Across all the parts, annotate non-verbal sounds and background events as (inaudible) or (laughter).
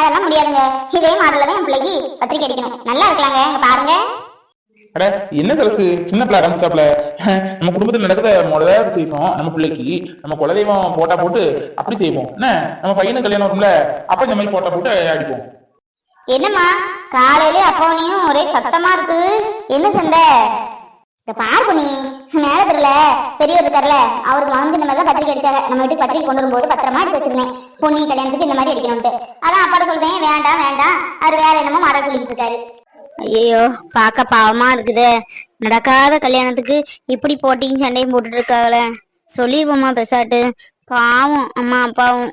அதெல்லாம் முடியாதுங்க. இதே மாடல்ல தான் என் பிள்ளைக்கு பத்திரிக்கை அடிக்கணும். நல்லா இருக்கலாங்க. பாருங்க. அட என்ன சரசு? சின்ன பிள்ளை ஆரம்பிச்சாப்ல நம்ம குடும்பத்துல நடக்கிற முதலாவது செய்வோம் நம்ம பிள்ளைக்கு நம்ம குலதெய்வம் போட்டா போட்டு அப்படி செய்வோம். என்ன? நம்ம பையனுக்கு கல்யாணம் வரும்ல அப்ப இந்த மாதிரி போட்டா போட்டு அடிப்போம். என்னம்மா? காலையிலே அப்போனையும் ஒரே சத்தமா இருக்குது என்ன சண்டை? இந்த பார் பண்ணி மேல தெருல பெரியவர் இருக்கார்ல அவருக்கு வந்து இந்த மாதிரி தான் பத்திரிக்கை அடிச்சாங்க. நம்ம வீட்டுக்கு பத்திரிக்கை கொண்டு வரும்போது பத்திரமா எடுத்து வச்சிருந்தேன். பொண்ணி கல்யாணத்துக்கு இந்த மாதிரி அடிக்கணும்ட்டு அதான் அப்பாட்ட சொல்றேன் வேண்டாம் வேண்டாம். அவர் வேற என்னமோ மாட சொல்லிட்டு இருக்காரு. ஐயோ பார்க்க பாவமா இருக்குது. நடக்காத கல்யாணத்துக்கு இப்படி போட்டியும் சண்டையும் போட்டுட்டு இருக்காங்களே சொல்லிடுவோமா பெசாட்டு. பாவம் அம்மா அப்பாவும்.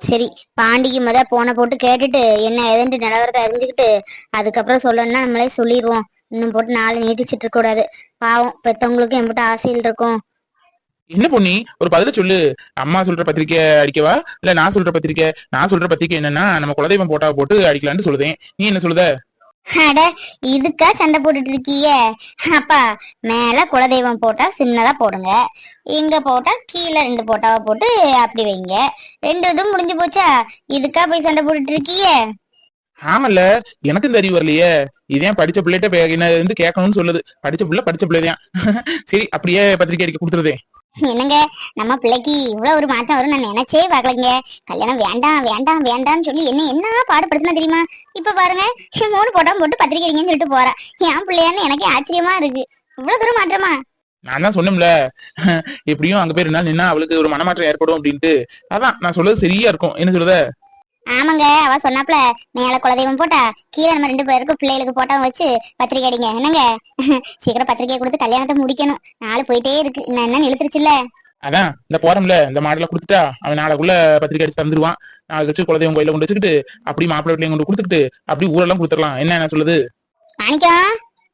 சரி பாண்டிக்கு மொதல் போனை போட்டு கேட்டுட்டு என்ன ஏதுன்ட்டு நிலவரத்தை அறிஞ்சுக்கிட்டு அதுக்கப்புறம் சொல்லணும்னா நம்மளே சொல்லிடுவோம் இன்னும் போட்டு நாளை நீட்டிச்சிட்டு கூடாது. பாவம் பெத்தவங்களுக்கு எம்பிட்ட ஆசையில் இருக்கும். என்ன பொண்ணி ஒரு பதில சொல்லு. அம்மா சொல்ற பத்திரிக்கை அடிக்கவா? இல்ல நான் சொல்ற பத்திரிக்கை நான் சொல்ற பத்திரிக்கை என்னன்னா நம்ம குலதெய்வம் போட்டா போட்டு அடிக்கலாம்னு சொல்லுதேன். நீ என்ன சொல்லுத? அட இதுக்கா சண்டை போட்டுட்டு இருக்கீங்க? அப்பா மேல குலதெய்வம் போட்டா சின்னதா போடுங்க. இங்க போட்டா கீழே ரெண்டு போட்டாவா போட்டு அப்படி வைங்க. ரெண்டு இதுவும் முடிஞ்சு போச்சா? இதுக்கா போய் சண்டை போட்டுட்டு இருக்கீங்க? ஆமல்ல எனக்கு இந்த அறிவு வரலையே இதேன் படிச்ச பிள்ளைகிட்ட என்ன வந்து கேட்கணும்னு சொல்லுது. படிச்ச பிள்ளை படிச்ச பிள்ளைதான். (laughs) சரி அப்படியே பத்திரிக்கை அடிக்க கொடுத்துருதே. என்னங்க? நம்ம பிள்ளைக்கு இவ்வளவு ஒரு மாற்றம் வரும் நான் நினைச்சே பார்க்கலங்க. கல்யாணம் வேண்டாம் வேண்டாம் வேண்டாம்னு சொல்லி என்ன என்ன பாடுபடுத்தினா தெரியுமா? இப்ப பாருங்க மூணு போட்டா போட்டு பத்திரிக்கை அடிங்கன்னு சொல்லிட்டு போறா. என் பிள்ளையான்னு எனக்கே ஆச்சரியமா இருக்கு. இவ்வளவு தூரம் மாற்றமா? நான் தான் சொன்னேன்ல. (laughs) எப்படியும் அங்க போய் ரெண்டு நாள் நின்னா அவளுக்கு ஒரு மனமாற்றம் ஏற்படும் அப்படின்ட்டு. அதான் நான் சொல்றது சரியா இருக்கும். என்ன சொல்லுத? ஆமாங்க அவ சொன்னாப்ல மேல குலதெய்வம் போட்டா கீழே நம்ம ரெண்டு பேருக்கும் பிள்ளைகளுக்கு போட்டாவும் வச்சு பத்திரிக்கை அடிங்க. என்னங்க? (laughs) சீக்கிரம் பத்திரிக்கை கொடுத்து கல்யாணத்தை முடிக்கணும். நாள் போயிட்டே இருக்கு. நான் என்ன இழுத்துருச்சுல்ல அதான் இந்த போறோம்ல இந்த மாடலை கொடுத்துட்டா அவன் நாளைக்குள்ள பத்திரிக்கை அடிச்சு தந்துருவான். நாளைக்கு வச்சு குலதெய்வம் கோயில கொண்டு வச்சுக்கிட்டு அப்படி மாப்பிள்ளை வீட்லயும் கொண்டு கொடுத்துக்கிட்டு அப்படி ஊரெல்லாம் கொடுத்துடலாம். என்ன என்ன சொல்லுது? மாணிக்கம்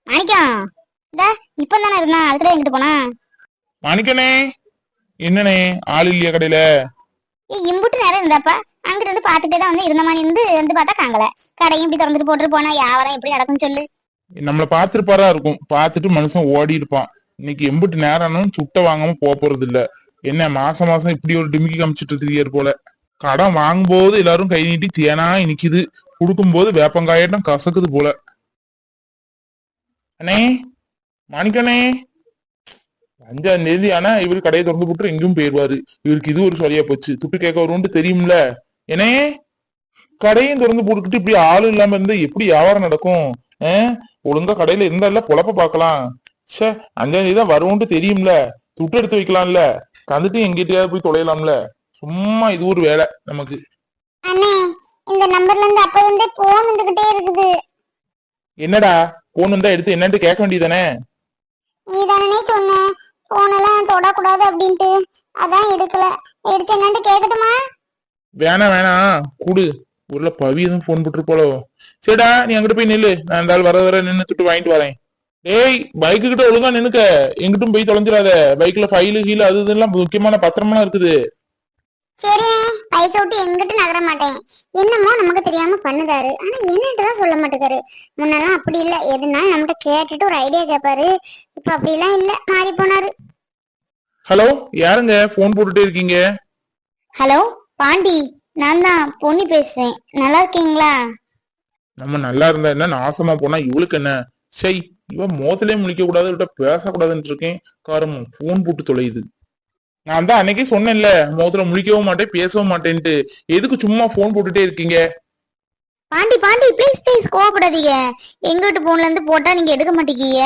மாணிக்கம். இந்த இப்ப தானே இருந்தா அதுக்கிட்ட எங்கிட்டு போனா மாணிக்கனே என்னனே ஆள் இல்லையா கடையில? இம்புட்டு நேரம் இருந்தாப்பா? அங்கிட்டு வந்து பாத்துட்டே தான் வந்து இருந்த மாதிரி இருந்து வந்து பார்த்தா காங்கல. கடையும் இப்படி திறந்துட்டு போட்டு போனா யாவரம் எப்படி நடக்கும் சொல்லு. நம்மள பாத்துருப்பாரா இருக்கும். பாத்துட்டு மனுஷன் ஓடி இருப்பான். இன்னைக்கு எம்புட்டு நேரம் சுட்ட வாங்காம போக போறது இல்ல. என்ன மாசம் மாசம் இப்படி ஒரு டிமிக்கி காமிச்சிட்டு தெரியாரு போல. கடன் வாங்கும்போது எல்லாரும் கை நீட்டி தேனா இனிக்குது. கொடுக்கும்போது வேப்பங்காயிட்டம் கசக்குது போல. அண்ணே மாணிக்கண்ணே. அஞ்சாம் தேதி ஆனா இவரு கடையை திறந்து போட்டு எங்கேயும் போயிருவாரு. இவருக்கு இது ஒரு சொல்லியா போச்சு. துட்டு கேட்க வரும்னு தெரியும்ல? ஏனே? கடையும் திறந்து போட்டுக்கிட்டு இப்படி ஆளு இல்லாம இருந்தா எப்படி வியாபாரம் நடக்கும்? ஆ? ஒழுங்கா கடையில இருந்தால பொழப்ப பார்க்கலாம். ச்சே அஞ்சாம் தேதி தான் வருவோம்னு தெரியும்ல? துட்டு எடுத்து வைக்கலாம்ல? தந்துட்டு எங்கிட்டயாவது போய் தொலையலாம்ல? சும்மா இது ஒரு வேலை நமக்கு. இந்த நம்பர்ல இருந்து அப்ப இருந்தே போன் வந்துகிட்டே இருக்குது. என்னடா? போன் வந்தா எடுத்து என்னன்ட்டு கேட்க வேண்டியதானே நீ தானே சொன்ன. போனெல்லாம் தொடக்கூடாது அப்படின்ட்டு. அதான் எடுக்கல. எடுத்து என்னன்னு கேட்கட்டுமா வேணாம் வேணாம் குடு. ஊர்ல பவி எதுவும் போன் போட்டு போலோ சரிடா நீ அங்கிட்டு போய் நில்லு. நான் இந்த ஆள் வர வர நின்னு துட்டு வாங்கிட்டு வரேன். டேய் பைக்கு கிட்ட ஒழுங்கா நின்னுக்க. எங்கிட்டும் போய் தொலைஞ்சிடாத. பைக்ல ஃபைலு கீழு அது இதெல்லாம் முக்கியமான பத்திரமெல்லாம் இருக்குது. சரிண்ணே பைக்கை விட்டு எங்கிட்டு நகர மாட்டேன். என்னமோ நமக்கு தெரியாம பண்ணுதாரு. ஆனா என்னன்ட்டு தான் சொல்ல மாட்டேங்காரு முன்னெல்லாம் அப்படி இல்ல. எதுனாலும் நம்மகிட்ட கேட்டுட்டு ஒரு ஐடியா கேட்பாரு இப்ப அப்படிலாம் இல்ல. மாறி போனாரு. ஹலோ யாருங்க? போன் போட்டுட்டே இருக்கீங்க. ஹலோ பாண்டி. நான் தான் பொன்னி பேசுறேன். நல்லா இருக்கீங்களா? நம்ம நல்லா இருந்தா என்ன? நாசமா போனா இவளுக்கு என்ன? சை இவன் மோத்திலே முழிக்க கூடாது இவட்ட பேசக்கூடாதுன்னு இருக்கேன். காரணம் போன் போட்டு தொலையுது. நான் தான் அன்னைக்கே சொன்னேன்ல மோத்துல முழிக்கவும் மாட்டேன் பேசவும் மாட்டேன்ட்டு எதுக்கு சும்மா போன் போட்டுட்டே இருக்கீங்க? பாண்டி பாண்டி ப்ளீஸ் ப்ளீஸ் கோவப்படாதீங்க. எங்க வீட்டு போன்ல இருந்து போட்டா நீங்க எடுக்க மாட்டேங்கீங்க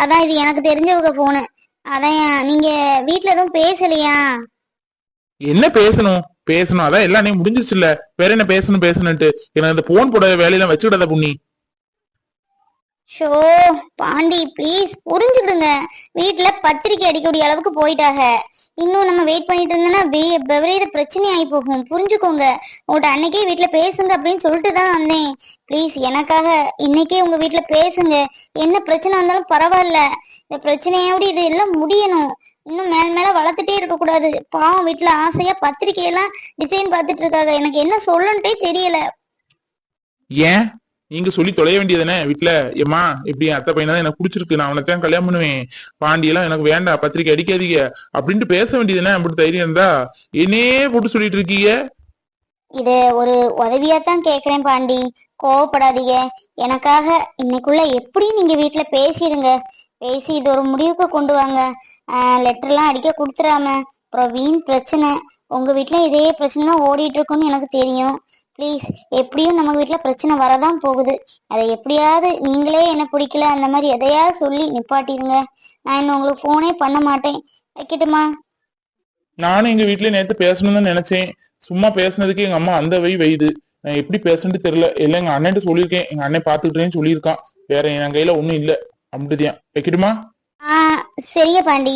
அதான் இது எனக்கு தெரிஞ்சவங்க போனு அதான் நீங்க வீட்ல எதுவும் பேசலையா? என்ன பேசணும்? பேசணும். அதான் எல்லாம் நீ முடிஞ்சிருச்சுல்ல. வேற என்ன பேசணும் பேசணும்ட்டு எனக்கு இந்த போன் போட வேலையெல்லாம் வச்சுக்கிடாத புண்ணி ஷோ பாண்டி ப்ளீஸ் புரிஞ்சுக்கிடுங்க. வீட்ல பத்திரிக்கை அடிக்கக்கூடிய அளவுக்கு போயிட்டாக இன்னும் நம்ம வெயிட் பண்ணிட்டு இருந்தோம்னா விபரீத பிரச்சனை ஆகி போகும். புரிஞ்சுக்கோங்க. உங்கள்கிட்ட அன்னைக்கே வீட்டில் பேசுங்க அப்படின்னு சொல்லிட்டு தான் வந்தேன். ப்ளீஸ் எனக்காக இன்னைக்கே உங்கள் வீட்டில் பேசுங்க. என்ன பிரச்சனை வந்தாலும் பரவாயில்ல. இந்த பிரச்சனையோட இது எல்லாம் முடியணும். இன்னும் மேல் மேல வளர்த்துட்டே இருக்கக்கூடாது. பாவம் வீட்டில் ஆசையாக பத்திரிக்கையெல்லாம் டிசைன் பார்த்துட்டு இருக்காங்க. எனக்கு என்ன சொல்லணுன்ட்டே தெரியல. ஏன்? நீங்க சொல்லி தொலைய வேண்டியதுனே வீட்டுல ஏமா இப்படி அத்தை பையனா தான் எனக்கு பிடிச்சிருக்கு. நான் அவனைத்தான் தான் கல்யாணம் பண்ணுவேன். பாண்டியெல்லாம் எனக்கு வேண்டாம். பத்திரிக்கை அடிக்காதீங்க. அப்படின்ட்டு பேச வேண்டியதுனே அப்படி தைரியம் இருந்தா என்னே போட்டு சொல்லிட்டு இருக்கீங்க? இது ஒரு உதவியா தான் கேக்குறேன் பாண்டி. கோவப்படாதீங்க. எனக்காக இன்னைக்குள்ள எப்படியும் நீங்க வீட்டுல பேசிடுங்க பேசி இது ஒரு முடிவுக்கு கொண்டு வாங்க. லெட்டர்லாம் அடிக்க கொடுத்துடாம அப்புறம் வீண் பிரச்சனை. உங்க வீட்டுல இதே பிரச்சனை ஓடிட்டு இருக்குன்னு எனக்கு தெரியும். ப்ளீஸ் எப்படியும் நம்ம வீட்ல பிரச்சனை வரதான் போகுது. அதை எப்படியாவது நீங்களே என்ன பிடிக்கல அந்த மாதிரி எதையாவது சொல்லி நிப்பாட்டிடுங்க நான் இன்னும் உங்களுக்கு ஃபோனே பண்ண மாட்டேன். வைக்கட்டுமா? நானும் எங்க வீட்லயே நேத்து பேசணும்னு நினைச்சேன். சும்மா பேசுனதுக்கு எங்க அம்மா அந்த வை வையுது நான் எப்படி பேசணும்னு தெரியல. இல்ல எங்க அண்ணன்ட்ட சொல்லியிருக்கேன். எங்க அண்ணன் பாத்துக்கிட்டேன்னு சொல்லியிருக்கான். வேற என் கையில ஒண்ணும் இல்ல. அப்படிதான். வைக்கட்டுமா? சரிங்க பாண்டி.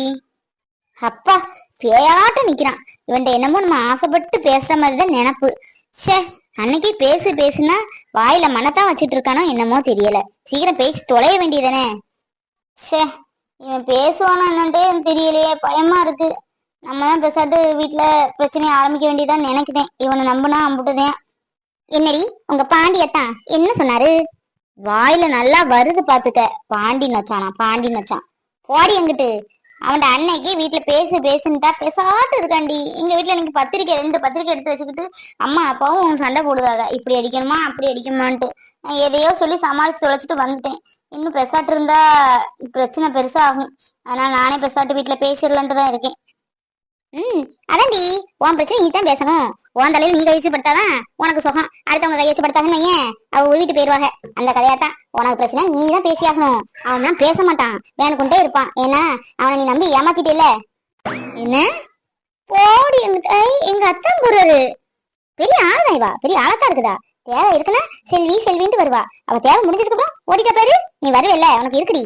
அப்பா பேயாட்டம் நிக்கிறான். இவன்ட்ட என்னமோ நம்ம ஆசைப்பட்டு பேசுற மாதிரி தான் நினப்பு. ச்சே அன்னைக்கு பேசு பேசுனா வாயில மனத்தான் வச்சிட்டு இருக்கானோ என்னமோ தெரியல. சீக்கிரம் பேசி தொலைய வேண்டியதானே சே இவன் பேசுவானோ என்னன்ட்டே தெரியலையே பயமா இருக்கு. நம்ம தான் பேசாட்டு வீட்டுல பிரச்சனையை ஆரம்பிக்க வேண்டியதான் நினைக்குதேன். இவனை நம்புனா அம்புட்டுதேன் என்னடி உங்க பாண்டியத்தான் என்ன சொன்னாரு? வாயில நல்லா வருது பாத்துக்க. பாண்டி நொச்சானா பாண்டி நொச்சான். போடி எங்கிட்டு. அவன் அன்னைக்கு வீட்டுல பேசு பேசுன்ட்டா பேசாட்டு இருக்காண்டி. எங்க வீட்டுல எனக்கு பத்திரிக்கை ரெண்டு பத்திரிக்கை எடுத்து வச்சுக்கிட்டு அம்மா அப்பாவும் சண்டை போடுவாங்க இப்படி அடிக்கணுமா அப்படி அடிக்கணுமான்ட்டு. நான் எதையோ சொல்லி சமாளிச்சு தொலைச்சிட்டு வந்துட்டேன். இன்னும் பெசாட்டு இருந்தா பிரச்சனை பெருசா ஆகும் அதனால நானே பெசாட்டு வீட்டுல பேசிடலான்ட்டு தான் இருக்கேன். ம் அதான்டி. உன் பிரச்சனை நீ தான் பேசணும். உன் தலையில நீ கை வச்சு படுத்தாதான் உனக்கு சுகம். அடுத்தவங்க கை வச்சு படுத்தாங்கன்னு வையேன். அவ ஒரு போயிருவாங்க. அந்த கதையா தான் உனக்கு பிரச்சனை நீ தான் பேசியாகணும். அவன் தான் பேச மாட்டான். வேணுக்குண்டே இருப்பான். ஏன்னா அவனை நீ நம்பி ஏமாத்திட்டே என்ன? போடி எங்கிட்ட. எங்க அத்தான் போறாரு. பெரிய ஆளுதான் இவா. பெரிய ஆளத்தா இருக்குதா? தேவை இருக்குன்னா செல்வி செல்வின்ட்டு வருவா. அவ தேவை முடிஞ்சதுக்கு அப்புறம் ஓடிட்ட பாரு. நீ வருவல்ல. உனக்கு இருக்குடி.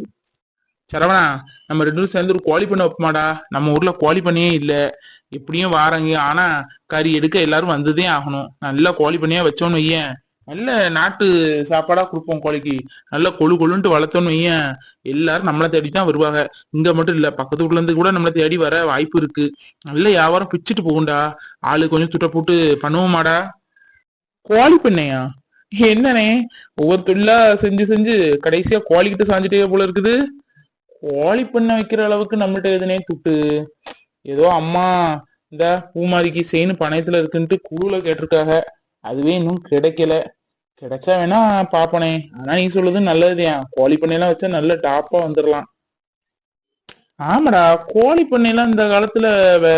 சரவணா நம்ம ரெண்டு பேரும் சேர்ந்து ஒரு கோழி பண்ண வைப்போமாடா. நம்ம ஊர்ல கோழி பண்ணியே இல்ல. எப்படியும் வாரங்க. ஆனா கறி எடுக்க எல்லாரும் வந்ததே ஆகணும். நல்லா கோழி பண்ணியா வச்சோன்னு வையேன். நல்ல நாட்டு சாப்பாடா கொடுப்போம் கோழிக்கு. நல்லா கொழு கொழுன்ட்டு வளர்த்தோன்னு வையேன். எல்லாரும் நம்மளை தேடி தான் வருவாங்க. இங்க மட்டும் இல்ல பக்கத்து ஊர்ல இருந்து கூட நம்மளை தேடி வர வாய்ப்பு இருக்கு. நல்ல வியாபாரம் பிச்சுட்டு போகும்டா. ஆளு கொஞ்சம் துட்ட போட்டு பண்ணுவோமாடா. கோழி பண்ணையா? என்னண்ணே? ஒவ்வொரு தொழிலா செஞ்சு செஞ்சு கடைசியா கோழிக்கிட்ட சாஞ்சிட்டே போல இருக்குது. கோழி பண்ண வைக்கிற அளவுக்கு நம்மள்ட்ட எதுனே துட்டு? ஏதோ அம்மா இந்த பூமாரிக்கு செயின் பணயத்துல இருக்குன்ட்டு குழுல கேட்டிருக்காங்க அதுவே இன்னும் கிடைக்கல. கிடைச்சா வேணா பாப்பனே. ஆனா நீ சொல்றது நல்லதுதான் கோழி பண்ணையெல்லாம் வச்சா நல்ல டாப்பா வந்துடலாம் ஆமாடா. கோழி பண்ணையெல்லாம் இந்த காலத்துல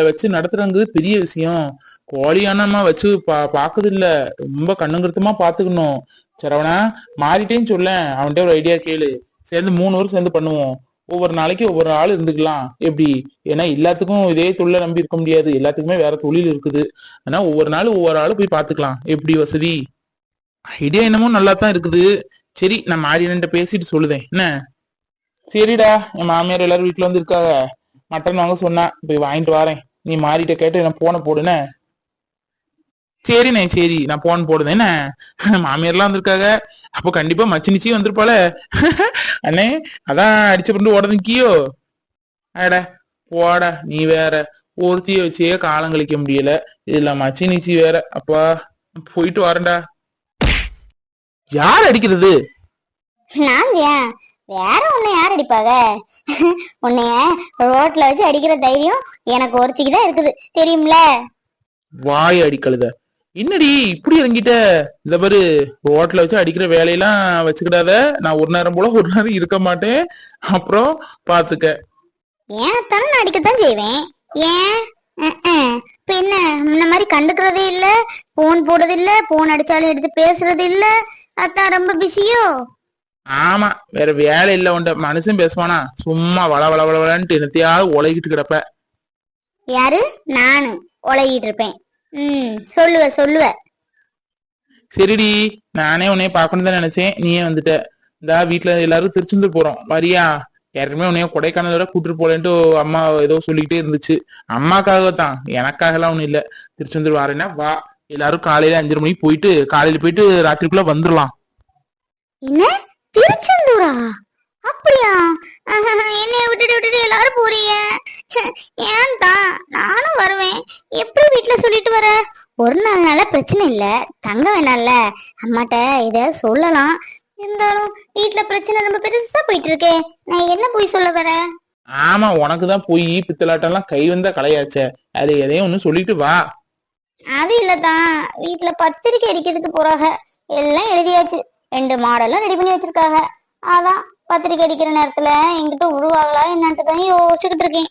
வச்சு நடத்துறது பெரிய விஷயம். கோழி ஆனாமா வச்சு பா பாக்குது இல்ல ரொம்ப கண்ணுங்கிருத்தமா பாத்துக்கணும். சரவணா மாறிட்டேன்னு சொல்லேன். அவன்கிட்ட ஒரு ஐடியா கேளு. சேர்ந்து மூணு வருஷம் சேர்ந்து பண்ணுவோம். ஒவ்வொரு நாளைக்கு ஒவ்வொரு ஆள் இருந்துக்கலாம். எப்படி? ஏன்னா எல்லாத்துக்கும் இதே தொழிலை நம்பி இருக்க முடியாது. எல்லாத்துக்குமே வேற தொழில் இருக்குது. ஆனா ஒவ்வொரு நாள் ஒவ்வொரு ஆளும் போய் பாத்துக்கலாம் எப்படி வசதி? ஐடியா என்னமோ நல்லா தான் இருக்குது. சரி நான் மாரியன்ட்ட பேசிட்டு சொல்லுதேன். என்ன? சரிடா என் மாமியார் எல்லாரும் வீட்டுல வந்து இருக்காங்க மட்டன் வாங்க சொன்னா போய் வாங்கிட்டு வரேன். நீ மாறிட்ட கேட்டு என்ன போன போடுன சரிண்ணே சரி. நான் போன் போடுதேன் என்ன? மாமியார்லாம் வந்திருக்காங்க. அப்போ கண்டிப்பா மச்சி நிச்சி வந்திருப்பாள. அண்ணே அதான் அடிச்ச பிறந்து உடந்துக்கியோ அட போடா நீ வேற. ஒருத்திய வச்சே காலம் கழிக்க முடியல. இதுல மச்சி நிச்சி வேற. அப்பா போயிட்டு வரேன்டா. யார் அடிக்கிறது? வேற உன்னை யார் அடிப்பாங்க? உன்னைய ரோட்ல வச்சு அடிக்கிற தைரியம் எனக்கு ஒருத்திக்கு தான் இருக்குது. தெரியும்ல? வாய் அடிக்கழுத என்னடி இப்படி இறங்கிட்ட? இந்த பாரு ரோட்ல வச்சு அடிக்கிற வேலையெல்லாம் வச்சுக்கிடாத. நான் ஒரு நேரம் போல ஒரு நேரம் இருக்க மாட்டேன். அப்புறம் பாத்துக்க. ஏன் நான் அடிக்கத்தான் செய்வேன்? ஏன். இப்ப என்ன முன்ன மாதிரி கண்டுக்கிறதே இல்ல போன் போடுறது இல்ல போன் அடிச்சாலும் எடுத்து பேசுறது இல்ல அதான் ரொம்ப பிஸியோ ஆமா வேற வேலை இல்ல உண்ட மனுஷன் பேசுவானா? சும்மா வள வள வள வளன்ட்டு என்னத்தையாவது உலகிட்டு கிடப்ப. யாரு? நானு. உலகிட்டு இருப்பேன். ம் சொல்லுவ சொல்லுவ. சரிடி நானே உன்னைய பார்க்கணும் தான் நினைச்சேன். நீயே வந்துட்ட. இந்தா வீட்டுல எல்லாரும் திருச்செந்தூர் போறோம். வரியா? ஏற்கனவே உன்னைய கொடைக்கானல் வரை கூட்டிட்டு போலேன்ட்டு அம்மா ஏதோ சொல்லிக்கிட்டே இருந்துச்சு. அம்மாக்காக தான் எனக்காக எல்லாம் ஒண்ணும் இல்ல. திருச்செந்தூர் வரேன்னா வா. எல்லாரும் காலையில அஞ்சரை மணிக்கு போயிட்டு காலையில போயிட்டு ராத்திரிக்குள்ள வந்துடலாம் என்ன? திருச்செந்தூரா? அப்படியா? என்னைய விட்டுட்டு விட்டுட்டு எல்லாரும் போறீங்க? (laughs) ஏன் தான் நானும் வருவேன். எப்படி வீட்டுல சொல்லிட்டு வர? ஒரு நாள்னால பிரச்சனை இல்ல. தங்க வேணாம்ல. அம்மாட்ட இத சொல்லலாம். இருந்தாலும் வீட்டுல பிரச்சனை ரொம்ப பெருசா போயிட்டு இருக்கே நான் என்ன போய் சொல்ல வர? ஆமா உனக்கு தான் போய் பித்தலாட்டம் எல்லாம் கை வந்த கலையாச்சே அது எதையும் ஒண்ணு சொல்லிட்டு வா. அது இல்லதான் வீட்டுல பத்திரிக்கை அடிக்கிறதுக்கு போறாங்க எல்லாம் எழுதியாச்சு. ரெண்டு மாடலும் ரெடி பண்ணி வச்சிருக்காங்க அதான் பத்திரிக்கை அடிக்கிற நேரத்துல எங்கிட்ட உருவாகலா என்னன்ட்டு தான் யோசிச்சுக்கிட்டு இருக்கேன்.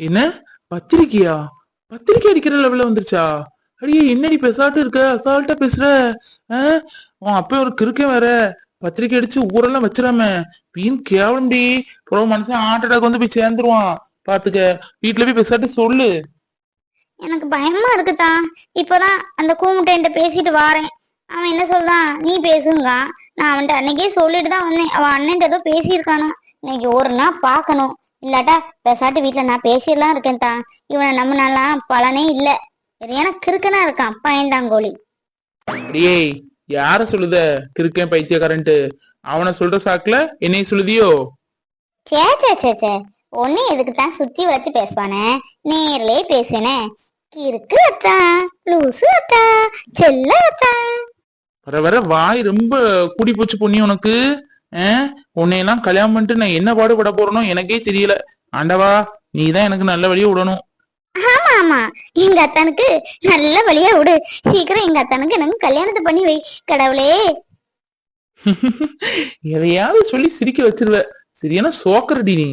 என்ன? பத்திரிக்கையா? பத்திரிக்கை அடிக்கிற லெவல்ல வந்துருச்சா? அடியே என்னடி பெசாட்டு இருக்க? அசால்ட்டா பேசுற? ஆ? உன் அப்ப ஒரு கிறுக்கே வேற. பத்திரிக்கை அடிச்சு ஊரெல்லாம் வச்சிடாம. வீண் கேவலம்டி. அப்புறம் மனுஷன் ஹார்ட் அட்டாக் வந்து போய் சேர்ந்துருவான். பாத்துக்க. வீட்டுல போய் பெசாட்டு சொல்லு. எனக்கு பயமா இருக்குதா? இப்பதான் அந்த கூமுட்டைன்ட்ட பேசிட்டு வாரேன். அவன் என்ன சொல்றான்? நீ பேசுங்க. நான் அவன்கிட்ட அன்னைக்கே சொல்லிட்டு தான் வந்தேன். அவன் அண்ணன்ட்ட ஏதோ பேசியிருக்கானா. இன்னைக்கு ஒரு நாள் பார்க்கணும். இல்லாட்டா பேசாட்டு வீட்டுல நான் பேசிடலாம் இருக்கேன் தான் இவனை நம்பினாலாம் பலனே இல்ல. சரியான கிறுக்கனா இருக்கான் பயந்தாங்கோழி. அடியே யார சொல்லுத? கிறுக்கேன் பைத்தியக்காரன்ட்டு. அவனை சொல்ற சாக்குல என்னைய சொல்லுதியோ? சே சே சே சே. ஒன்னே எதுக்கு தான் சுத்தி வச்சு பேசுவானே? நேர்லயே பேசுனே கிறுக்கு அத்தா லூசு அத்தா செல்ல அத்தா. வர வர வாய் ரொம்ப கூடி போச்சு பொண்ணி உனக்கு. உன்னையெல்லாம் கல்யாணம் பண்ணிட்டு நான் என்ன பாடுபட போறேனோ எனக்கே தெரியல. ஆண்டவா நீதான் எனக்கு நல்ல வழியை விடணும். ஆமா ஆமா. எங்க அத்தானுக்கு நல்ல வழியா விடு. சீக்கிரம் எங்க அத்தானுக்கு எனக்கு கல்யாணத்தை பண்ணி வை கடவுளே. (laughs) எதையாவது சொல்லி சிரிக்க வச்சிருவ. சரியான சோக்கரடி நீ.